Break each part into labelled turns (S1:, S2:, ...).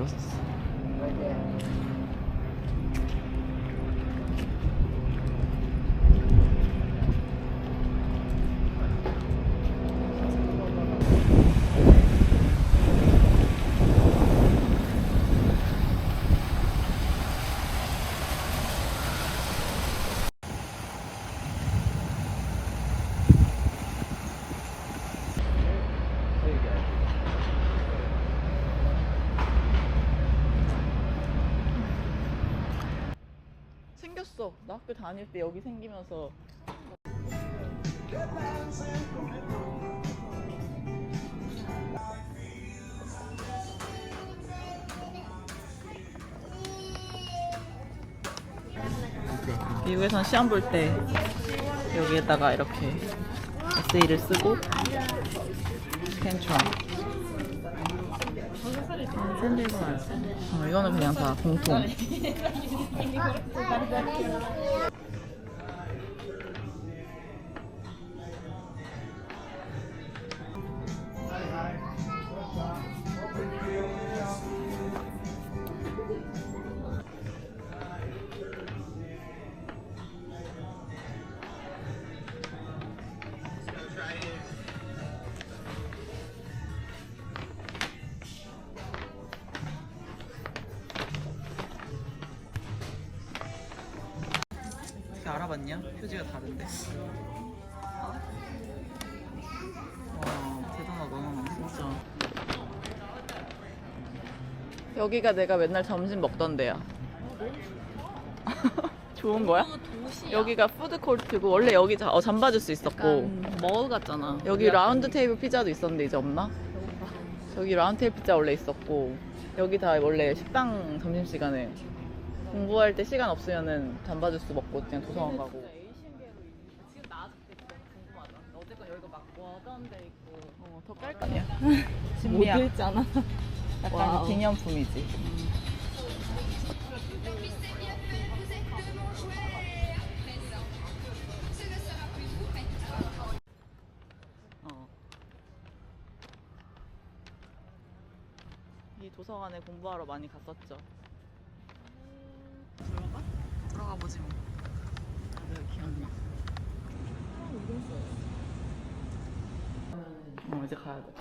S1: nosotros.
S2: 생겼어. 나 학교 다닐 때 여기 생기면서 미국에선 시험 볼 때 여기에다가 이렇게 에세이를 쓰고 스캔처럼 안 써. 어, 이거는 그냥 다 공통. 어떻게 알아봤냐? 표지가 다른데. 와 대단하다 진짜. 여기가 내가 맨날 점심 먹던 데야. 좋은 거야?
S3: 도시야.
S2: 여기가 푸드 코트고 원래 여기 자, 어, 잠바주스 있었고
S3: 약간 머그 같잖아.
S2: 여기 라운드 테이블 피자도 있었는데 이제 없나? 저기 라운드 테이블 피자 원래 있었고 여기 다 원래 식당 점심 시간에 공부할 때 시간 없으면은 잠바주스 먹고 그냥 도서관 가고.
S3: 지금 나왔을 때 궁금하다. 어쨌건 여기가 막 워던 돼 있고.
S2: 어, 더깔거 아니야.
S3: 못
S2: 신비야.
S3: 읽잖아.
S2: 약간
S3: 와우.
S2: 기념품이지. 어. 이 도서관에 공부하러 많이 갔었죠. 들어가? 들어가 보지 뭐. 어 이제 가야 돼.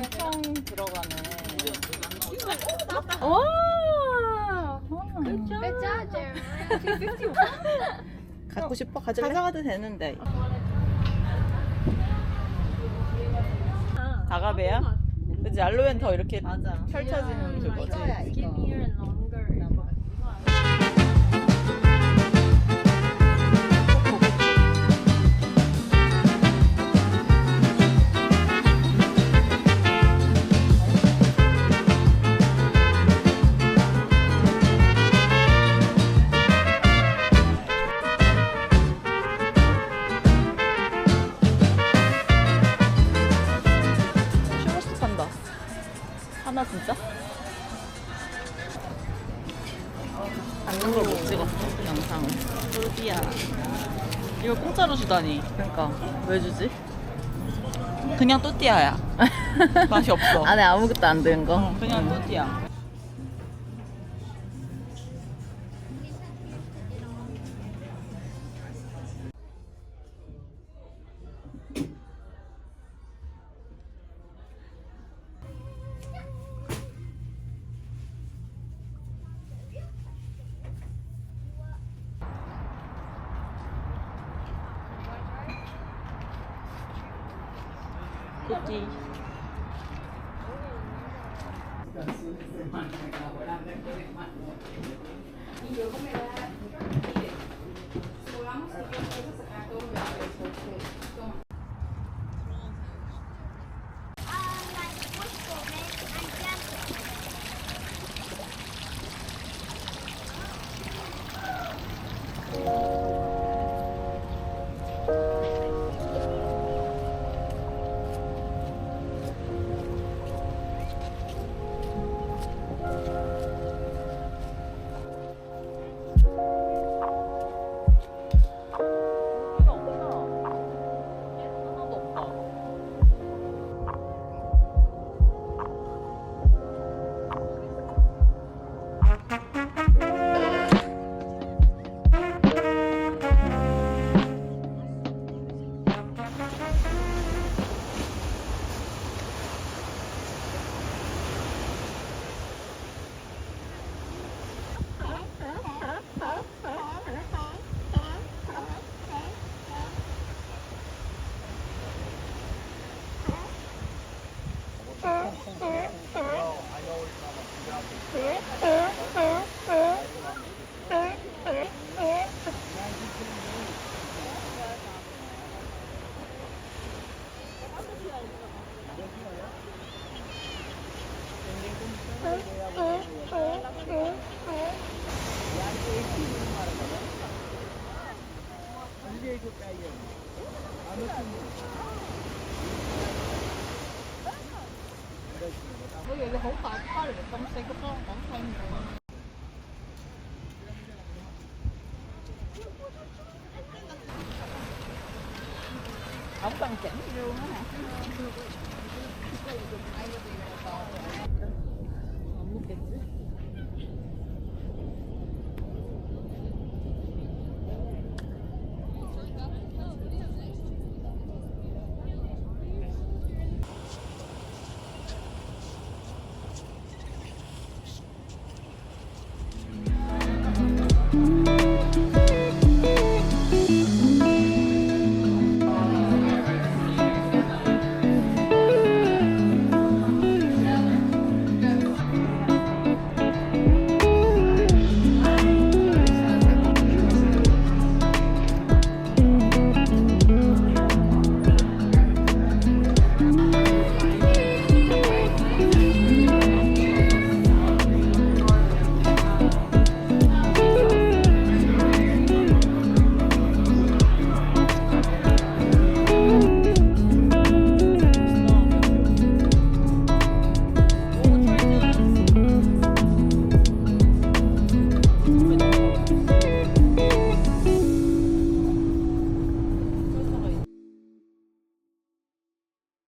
S2: 엄청 들어가네.
S3: 와.
S2: 갖고 싶어? 가져 가져가도 되는데. 다가베야? 그치 알로에는 더 이렇게
S3: 맞아.
S2: 펼쳐지는 그거지. 주다니. 그러니까 왜 주지? 그냥 또띠아야. 맛이 없어.
S3: 안에 아무것도 안 든 거.
S2: 어, 그냥 또띠아. 또띠. 여기
S1: 我又要好大，
S3: 他那个那么小
S1: 个包，敢听？